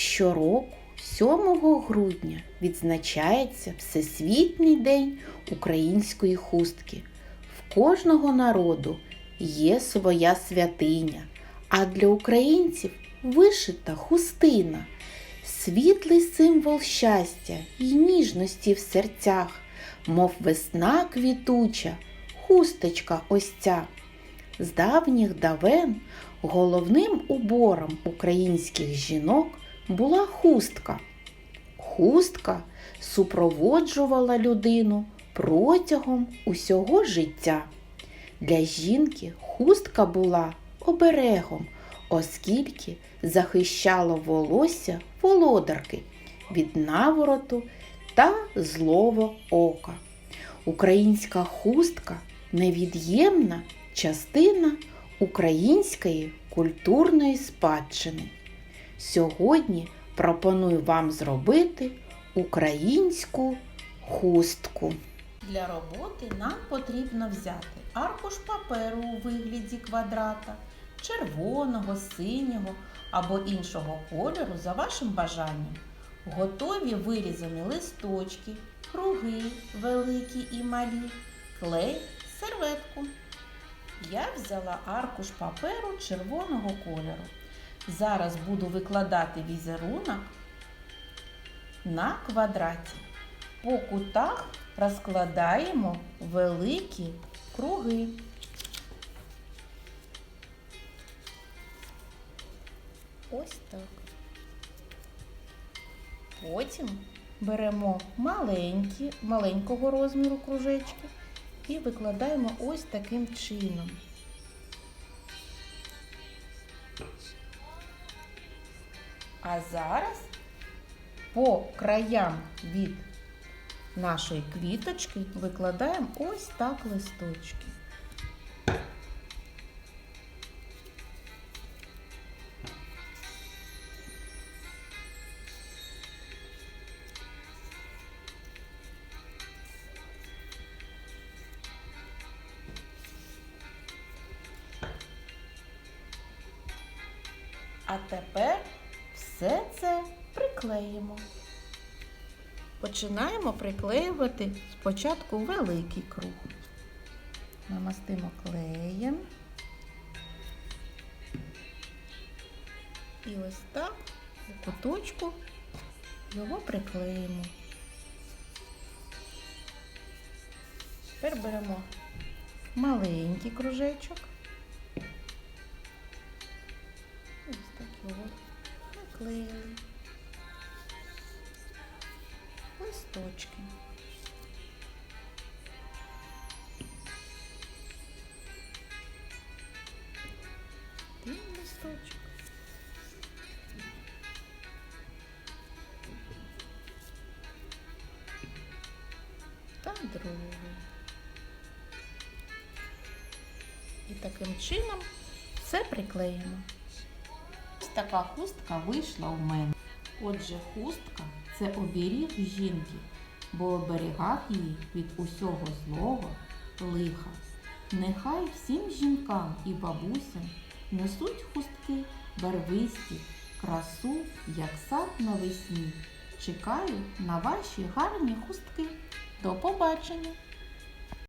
Щороку, 7 грудня, відзначається Всесвітній день української хустки. В кожного народу є своя святиня, а для українців вишита хустина, світлий символ щастя і ніжності в серцях, мов весна квітуча, хусточка ось ця. З давніх давен головним убором українських жінок була хустка. Хустка супроводжувала людину протягом усього життя. Для жінки хустка була оберегом, оскільки захищала волосся володарки від навороту та злого ока. Українська хустка невід'ємна частина української культурної спадщини. Сьогодні пропоную вам зробити українську хустку. Для роботи нам потрібно взяти аркуш паперу у вигляді квадрата, червоного, синього або іншого кольору за вашим бажанням. Готові вирізані листочки, круги великі і малі, клей, серветку. Я взяла аркуш паперу червоного кольору. Зараз буду викладати візерунок на квадраті. По кутах розкладаємо великі круги. Ось так. Потім беремо маленькі, маленького розміру кружечки і викладаємо ось таким чином. А зараз по краям від нашої квіточки викладаємо ось так листочки. А тепер все це приклеїмо. Починаємо приклеювати спочатку великий круг. Намастимо клеєм. І ось так у куточку його приклеїмо. Тепер беремо маленький кружечок. Ось так його наклеїли. Листочки. Один листочок. Та другий. І таким чином все приклеїмо. Така хустка вийшла у мене. Отже, хустка це оберіг жінки, бо оберігав її від усього злого лиха. Нехай всім жінкам і бабусям несуть хустки барвисті, красу, як сад навесні. Чекаю на ваші гарні хустки. До побачення!